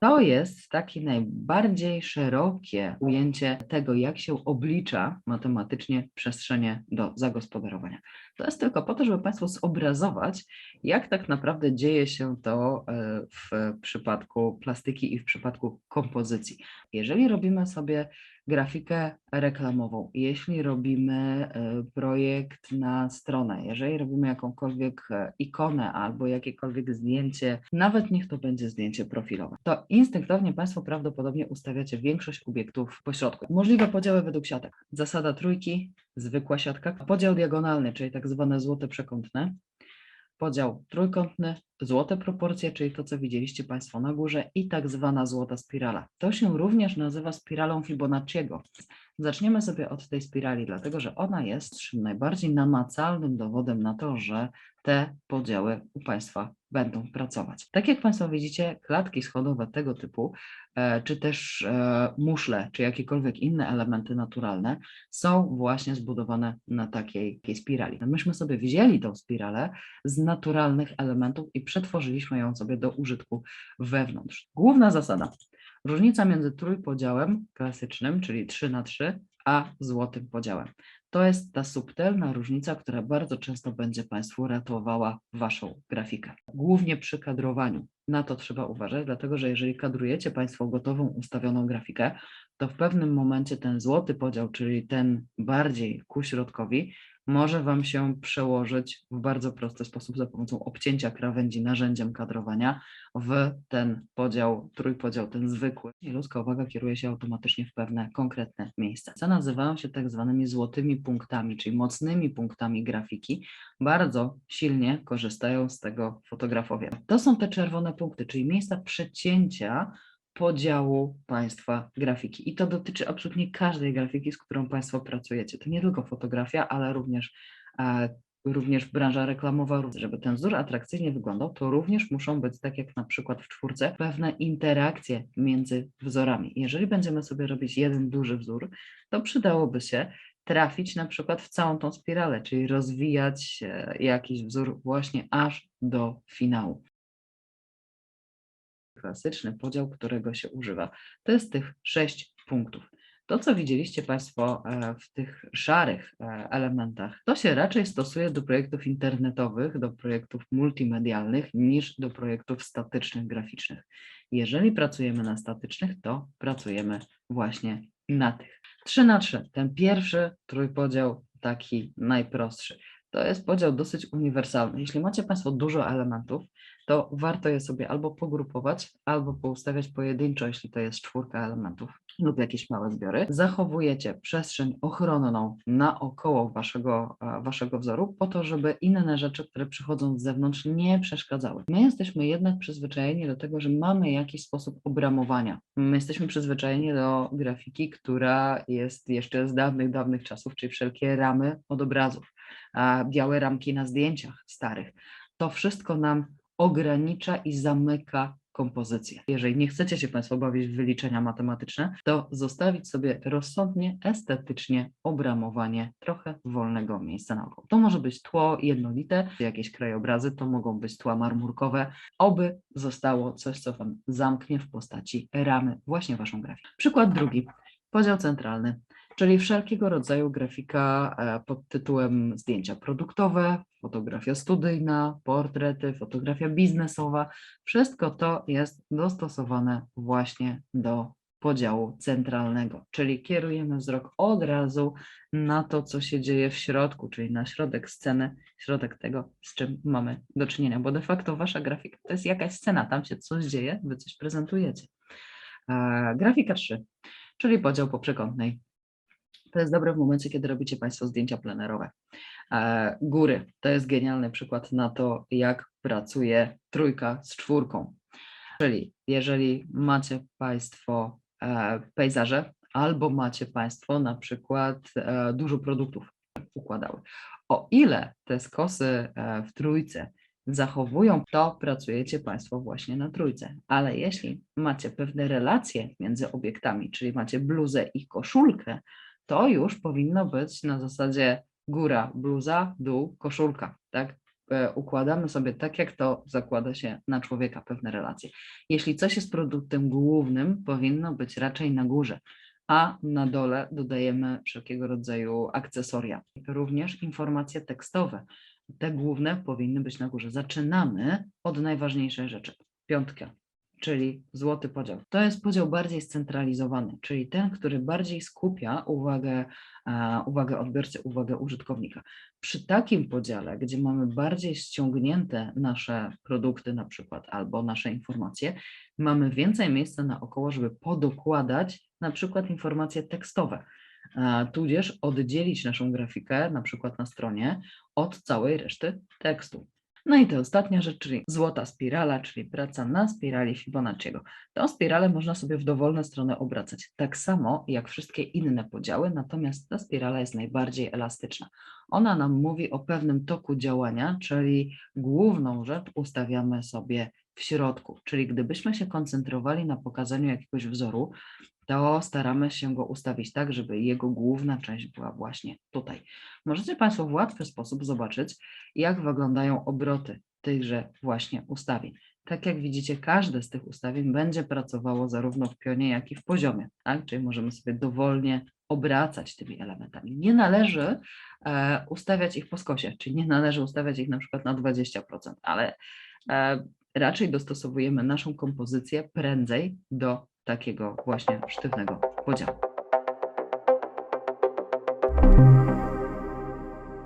To jest takie najbardziej szerokie ujęcie tego, jak się oblicza matematycznie przestrzenie do zagospodarowania. To jest tylko po to, żeby Państwu zobrazować, jak tak naprawdę dzieje się to e, w przypadku plastyki i w przypadku kompozycji. Jeżeli robimy sobie grafikę reklamową, jeśli robimy e, projekt na stronę, jeżeli robimy jakąkolwiek e, ikonę albo jakiekolwiek zdjęcie, nawet niech to będzie zdjęcie profilowe, to instynktownie Państwo prawdopodobnie ustawiacie większość obiektów po środku. Możliwe podziały według siatek. Zasada trójki, zwykła siatka, podział diagonalny, czyli tak zwane złote przekątne, podział trójkątny, złote proporcje, czyli to, co widzieliście Państwo na górze i tak zwana złota spirala. To się również nazywa spiralą Fibonacciego. Zaczniemy sobie od tej spirali, dlatego że ona jest najbardziej namacalnym dowodem na to, że te podziały u Państwa będą pracować. Tak jak Państwo widzicie, klatki schodowe tego typu, e, czy też e, muszle, czy jakiekolwiek inne elementy naturalne są właśnie zbudowane na takiej, takiej spirali. Myśmy sobie wzięli tą spiralę z naturalnych elementów i przetworzyliśmy ją sobie do użytku wewnątrz. Główna zasada. Różnica między trójpodziałem klasycznym, czyli 3 na 3, a złotym podziałem. To jest ta subtelna różnica, która bardzo często będzie Państwu ratowała Waszą grafikę. Głównie przy kadrowaniu. Na to trzeba uważać, dlatego że jeżeli kadrujecie Państwo gotową, ustawioną grafikę, to w pewnym momencie ten złoty podział, czyli ten bardziej ku środkowi, może Wam się przełożyć w bardzo prosty sposób za pomocą obcięcia krawędzi narzędziem kadrowania w ten podział, trójpodział, ten zwykły. I ludzka uwaga kieruje się automatycznie w pewne konkretne miejsca. Co nazywają się tak zwanymi złotymi punktami, czyli mocnymi punktami grafiki. Bardzo silnie korzystają z tego fotografowie. To są te czerwone punkty, czyli miejsca przecięcia podziału Państwa grafiki. I to dotyczy absolutnie każdej grafiki, z którą Państwo pracujecie. To nie tylko fotografia, ale również, e, również branża reklamowa. Żeby ten wzór atrakcyjnie wyglądał, to również muszą być, tak jak na przykład w czwórce, pewne interakcje między wzorami. Jeżeli będziemy sobie robić jeden duży wzór, to przydałoby się trafić na przykład w całą tą spiralę, czyli rozwijać e, jakiś wzór właśnie aż do finału klasyczny podział, którego się używa. To jest tych sześć punktów. To, co widzieliście Państwo e, w tych szarych e, elementach, to się raczej stosuje do projektów internetowych, do projektów multimedialnych niż do projektów statycznych, graficznych. Jeżeli pracujemy na statycznych, to pracujemy właśnie na tych. 3 na 3, ten pierwszy trójpodział taki najprostszy. To jest podział dosyć uniwersalny. Jeśli macie Państwo dużo elementów, to warto je sobie albo pogrupować, albo poustawiać pojedynczo, jeśli to jest czwórka elementów lub jakieś małe zbiory. Zachowujecie przestrzeń ochronną naokoło waszego, e, waszego wzoru, po to, żeby inne rzeczy, które przychodzą z zewnątrz, nie przeszkadzały. My jesteśmy jednak przyzwyczajeni do tego, że mamy jakiś sposób obramowania. My jesteśmy przyzwyczajeni do grafiki, która jest jeszcze z dawnych, dawnych czasów, czyli wszelkie ramy od obrazów, białe ramki na zdjęciach starych. To wszystko nam ogranicza i zamyka kompozycję. Jeżeli nie chcecie się Państwo bawić w wyliczenia matematyczne, to zostawić sobie rozsądnie, estetycznie obramowanie trochę wolnego miejsca naokoło. To może być tło jednolite, jakieś krajobrazy, to mogą być tła marmurkowe, oby zostało coś, co Wam zamknie w postaci ramy właśnie Waszą grafikę. Przykład drugi. Podział centralny czyli wszelkiego rodzaju grafika e, pod tytułem zdjęcia produktowe, fotografia studyjna, portrety, fotografia biznesowa. Wszystko to jest dostosowane właśnie do podziału centralnego, czyli kierujemy wzrok od razu na to, co się dzieje w środku, czyli na środek sceny, środek tego, z czym mamy do czynienia, bo de facto wasza grafika to jest jakaś scena, tam się coś dzieje, wy coś prezentujecie. E, grafika 3, czyli podział poprzekątnej. To jest dobre w momencie, kiedy robicie Państwo zdjęcia plenerowe. E, góry to jest genialny przykład na to, jak pracuje trójka z czwórką. Czyli jeżeli macie Państwo e, pejzaże, albo macie Państwo na przykład e, dużo produktów układały. O ile te skosy w trójce zachowują, to pracujecie Państwo właśnie na trójce. Ale jeśli macie pewne relacje między obiektami, czyli macie bluzę i koszulkę, to już powinno być na zasadzie góra, bluza, dół, koszulka, tak? e, układamy sobie tak, jak to zakłada się na człowieka pewne relacje. Jeśli coś jest produktem głównym, powinno być raczej na górze, a na dole dodajemy wszelkiego rodzaju akcesoria. Również informacje tekstowe. Te główne powinny być na górze. Zaczynamy od najważniejszej rzeczy. Piątka, czyli złoty podział. To jest podział bardziej scentralizowany, czyli ten, który bardziej skupia uwagę, e, uwagę odbiorcy, uwagę użytkownika. Przy takim podziale, gdzie mamy bardziej ściągnięte nasze produkty na przykład albo nasze informacje, mamy więcej miejsca naokoło, żeby podokładać na przykład informacje tekstowe, e, tudzież oddzielić naszą grafikę na przykład na stronie od całej reszty tekstu. No i ta ostatnia rzecz, czyli złota spirala, czyli praca na spirali Fibonacciego. Tą spiralę można sobie w dowolne strony obracać, tak samo jak wszystkie inne podziały, natomiast ta spirala jest najbardziej elastyczna. Ona nam mówi o pewnym toku działania, czyli główną rzecz ustawiamy sobie w środku, czyli gdybyśmy się koncentrowali na pokazaniu jakiegoś wzoru, to staramy się go ustawić tak, żeby jego główna część była właśnie tutaj. Możecie Państwo w łatwy sposób zobaczyć, jak wyglądają obroty tychże właśnie ustawień. Tak jak widzicie, każde z tych ustawień będzie pracowało zarówno w pionie, jak i w poziomie, tak? czyli możemy sobie dowolnie obracać tymi elementami. Nie należy e, ustawiać ich po skosie, czyli nie należy ustawiać ich na przykład na 20%, ale e, raczej dostosowujemy naszą kompozycję prędzej do takiego właśnie sztywnego podziału.